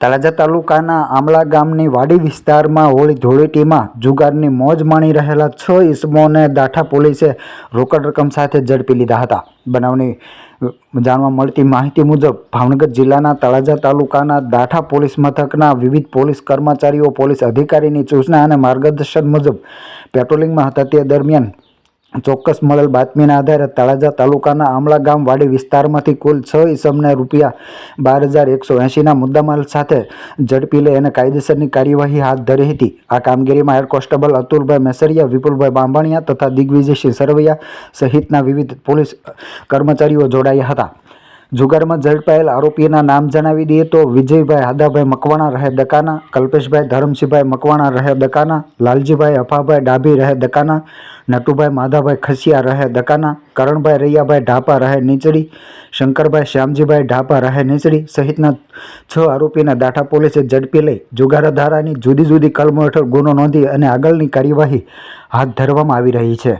તળાજા તાલુકાના આમલા ગામની વાડી વિસ્તારમાં હોળી ધૂળેટીમાં જુગારની મોજ માણી રહેલા છ ઈસમોને દાઠા પોલીસે રોકડ રકમ સાથે ઝડપી લીધા હતા. બનાવની જાણવા મળતી માહિતી મુજબ ભાવનગર જિલ્લાના તળાજા તાલુકાના દાઠા પોલીસ મથકના વિવિધ પોલીસ કર્મચારીઓ, પોલીસ અધિકારીની સૂચના અને માર્ગદર્શન મુજબ પેટ્રોલિંગમાં હતા તે દરમિયાન ચોક્કસ મળેલ બાતમીના આધારે તળાજા તાલુકાના આમળા ગામ વાડી વિસ્તારમાંથી કુલ છ ઈસમને રૂપિયા બાર હજાર એકસો એંશીના મુદ્દામાલ સાથે ઝડપી લઈ અને કાયદેસરની કાર્યવાહી હાથ ધરી હતી. આ કામગીરીમાં હેડ કોન્સ્ટેબલ અતુલભાઈ મેસરિયા, વિપુલભાઈ બાંભણિયા તથા દિગ્વિજયસિંહ સરવૈયા સહિતના વિવિધ પોલીસ કર્મચારીઓ જોડાયા હતા. જુગારમાં ઝડપાયેલ આરોપીના નામ જણાવી દઈએ તો વિજયભાઈ હાદાભાઈ મકવાણા રહે દકાના, કલ્પેશભાઈ ધરમસિંહભાઈ મકવાણા રહે દકાના, લાલજીભાઈ અફાભાઈ ડાભી રહે દકાના, નટુભાઈ માધાભાઈ ખસિયા રહે દકાના, કરણભાઈ રૈયાભાઈ ઢાપા રહે નીચડી, શંકરભાઈ શ્યામજીભાઈ ઢાપા રહે નીચડી સહિતના છ આરોપીના દાઠા પોલીસે ઝડપી લઈ જુગારા ધારાની જુદી જુદી કલમો હેઠળ ગુનો નોંધી અને આગળની કાર્યવાહી હાથ ધરવામાં આવી રહી છે.